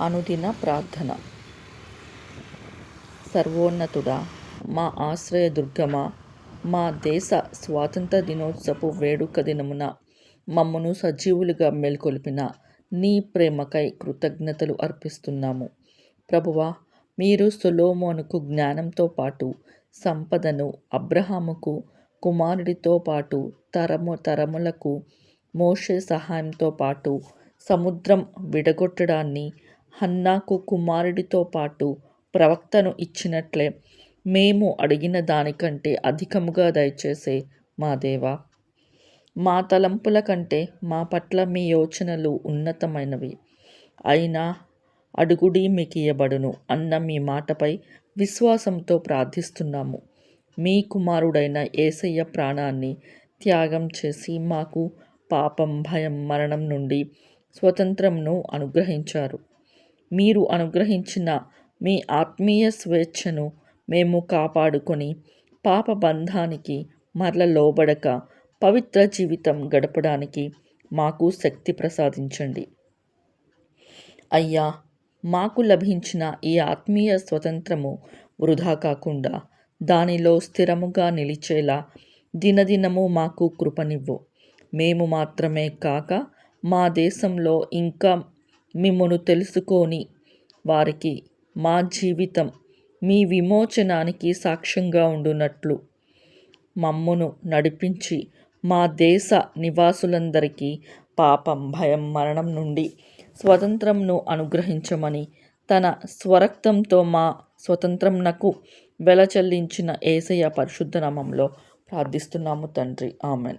అనుదిన ప్రార్థన. సర్వోన్నతుడా మా ఆశ్రయ దుర్గమా మా దేశ స్వాతంత్ర దినోత్సవపు వేడుక దినమున మమ్మను సజీవులుగా మేల్కొల్పిన నీ ప్రేమకై కృతజ్ఞతలు అర్పిస్తున్నాము. ప్రభువా మీరు సులోమోనుకు జ్ఞానంతో పాటు సంపదను అబ్రహాముకు కుమారుడితో పాటు తరము తరములకు మోషే సహాయంతో పాటు సముద్రం విడగొట్టడాన్ని హన్నాకు కుమారుడితో పాటు ప్రవక్తను ఇచ్చినట్లే. మేము అడిగిన దానికంటే అధికముగా దయచేసే మా దేవా. మా తలంపుల కంటే మా పట్ల మీ యోచనలు ఉన్నతమైనవి. అయినా అడుగుడి మీకియబడును అన్న మీ మాటపై విశ్వాసంతో ప్రార్థిస్తున్నాము. మీ కుమారుడైన ఏసయ్య ప్రాణాన్ని త్యాగం చేసి మాకు పాపం భయం మరణం నుండి స్వతంత్రంను అనుగ్రహించారు. మీరు అనుగ్రహించిన మీ ఆత్మీయ స్వేచ్ఛను మేము కాపాడుకొని పాప బంధానికి మరల లోబడక పవిత్ర జీవితం గడపడానికి మాకు శక్తి ప్రసాదించండి. అయ్యా మాకు లభించిన ఈ ఆత్మీయ స్వతంత్రము వృధా కాకుండా దానిలో స్థిరముగా నిలిచేలా దినదినము మాకు కృపనివ్వు. మేము మాత్రమే కాక మా దేశంలో ఇంకా మిమ్మను తెలుసుకొని వారికి మా జీవితం మీ విమోచనానికి సాక్ష్యంగా ఉండునట్లు మమ్మును నడిపించి మా దేశ నివాసులందరికీ పాపం భయం మరణం నుండి స్వతంత్రంను అనుగ్రహించమని తన స్వరక్తంతో మా స్వతంత్రంనకు వెల చెల్లించిన ఏసయ్య పరిశుద్ధ నామంలో ప్రార్థిస్తున్నాము తండ్రి. ఆమెన్.